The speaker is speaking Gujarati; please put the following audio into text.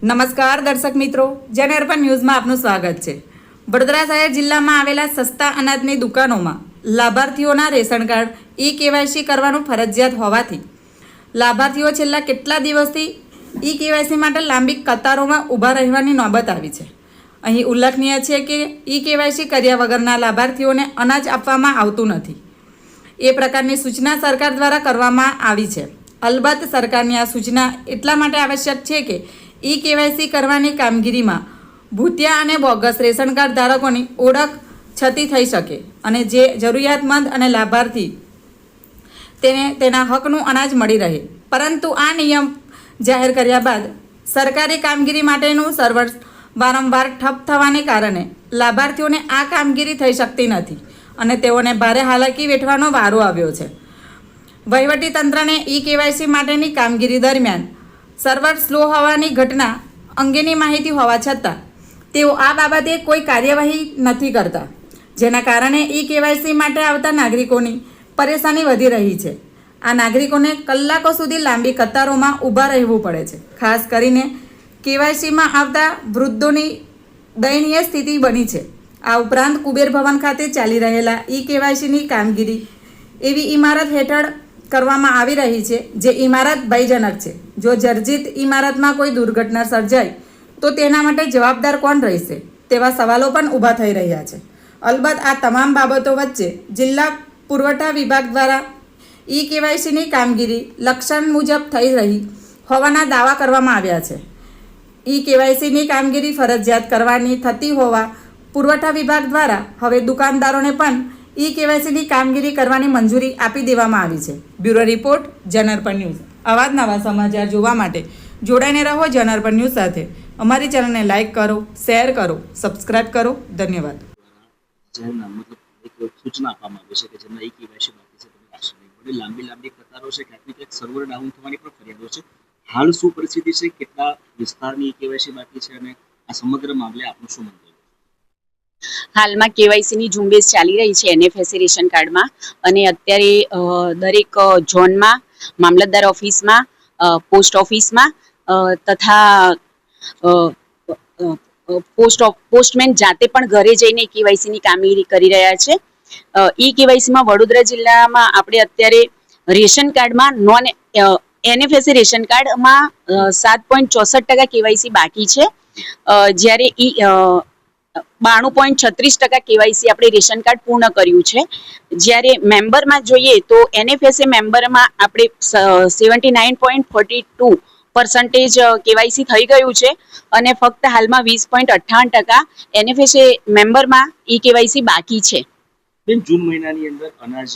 નમસ્કાર દર્શક મિત્રો, જન અર્પણ ન્યૂઝમાં આપનું સ્વાગત છે. વડોદરા શહેર જિલ્લામાં આવેલા સસ્તા અનાજની દુકાનોમાં લાભાર્થીઓના રેશન કાર્ડ ઈ કેવાયસી કરવાનું ફરજિયાત હોવાથી લાભાર્થીઓ છેલ્લા કેટલા દિવસથી ઈ કેવાયસી માટે લાંબી કતારોમાં ઊભા રહેવાની નોબત આવી છે. અહીં ઉલ્લેખનીય છે કે ઈ કેવાયસી કર્યા વગરના લાભાર્થીઓને અનાજ આપવામાં આવતું નથી. એ પ્રકારની સૂચના સરકાર દ્વારા કરવામાં આવી છે. અલબત્ત સરકારની આ સૂચના એટલા માટે આવશ્યક છે કે ઈ કેવાયસી કરવાની કામગીરીમાં ભૂતિયા અને બોગસ રેશન કાર્ડ ધારકોની ઓળખ છતી થઈ શકે અને જે જરૂરિયાતમંદ અને લાભાર્થી તેને તેના હકનું અનાજ મળી રહે. પરંતુ આ નિયમ જાહેર કર્યા બાદ સરકારી કામગીરી માટેનું સર્વર વારંવાર ઠપ થવાને કારણે લાભાર્થીઓને આ કામગીરી થઈ શકતી નથી અને તેઓને ભારે હાલાકી વેઠવાનો વારો આવ્યો છે. વહીવટી તંત્રને ઈ કેવાયસી માટેની કામગીરી દરમિયાન સર્વર સ્લો હોવાની ઘટના અંગેની માહિતી હોવા છતાં, તેઓ આ બાબતે કોઈ કાર્યવાહી નથી કરતા, જેના કારણે ઈ કેવાયસી માટે આવતા નાગરિકોની પરેશાની વધી રહી છે. આ નાગરિકોને કલાકો સુધી લાંબી કતારોમાં ઊભા રહેવું પડે છે. ખાસ કરીને કેવાયસીમાં આવતા વૃદ્ધોની દયનીય સ્થિતિ બની છે. આ ઉપરાંત કુબેર ભવન ખાતે ચાલી રહેલા ઈ કેવાયસીની કામગીરી એવી ઇમારત હેઠળ કરવામાં આવી રહી છે, જે ઇમારત ભયજનક છે. જો જર્જિત ઇમારતમાં કોઈ દુર્ઘટના સર્જાય, તો તેના માટે જવાબદાર કોણ રહેશે? તેવા સવાલો પણ ઊભા થઈ રહ્યા છે. અલબત્ત આ તમામ બાબતો વચ્ચે જિલ્લા પુરવઠા વિભાગ દ્વારા ઈ કેવાયસીની કામગીરી લક્ષણ મુજબ થઈ રહી હોવાના દાવા કરવામાં આવ્યા છે. ઈ કેવાયસીની કામગીરી ફરજિયાત કરવાની થતી હોવા પુરવઠા વિભાગ દ્વારા હવે દુકાનદારોને પણ ઈ કેવાયસીની કામગીરી કરવાની મંજૂરી આપી દેવામાં આવી છે. બ્યુરો રિપોર્ટ જનરપણ ન્યૂઝ. આવા નવા સમાચાર જોવા માટે જોડાઈને રહો જનરપણ ન્યૂઝ સાથે. અમારી ચેનલને લાઇક કરો, શેર કરો, સબસ્ક્રાઇબ કરો. ધન્યવાદ. સૂચના આપવામાં આવી છે કે જેમના એક કેવાયસી બાકી છે તમે આશા નહીં લાંબી લાંબી કતારો છે ક્યાંક ને સર્વર ડાઉન થવાની પણ ફરિયાદો છે. હાલ શું પરિસ્થિતિ છે, કેટલા વિસ્તારની કેવાયસી બાકી છે અને આ સમગ્ર મામલે આપનું શું મંતવ્ય હાલમાં કેવાયસીની ઝુંબેશ ચાલી રહી છે એનએફએસસી રેશન કાર્ડમાં. અને અત્યારે દરેક ઝોનમાં, મામલતદાર ઓફિસમાં પોસ્ટ ઓફિસમાં તથા પોસ્ટ પોસ્ટમેન જાતે પણ ઘરે જઈને કેવાયસીની કામગીરી કરી રહ્યા છે. ઈ કેવાયસીમાં વડોદરા જિલ્લામાં આપણે અત્યારે રેશન કાર્ડમાં નોન એનએફએસસી રેશન કાર્ડમાં સાત પોઈન્ટ ચોસઠ ટકા કેવાયસી બાકી છે. જ્યારે ઈ બાણું પોઈન્ટ છત્રીસ ટકા કેવાયસી આપણે રેશન કાર્ડ પૂર્ણ કર્યું છે. જ્યારે મેમ્બરમાં જોઈએ તો એનએફએસએ મેમ્બરમાં આપણે seventy nine point forty two percentage KYC થઈ ગયું છે અને ફક્ત હાલમાં વીસ પોઈન્ટ અઠ્ઠાવન ટકા એનએફએસએ મેમ્બરમાં ઈ કેવાયસી બાકી છે. જૂન મહિનાની અંદર અનાજ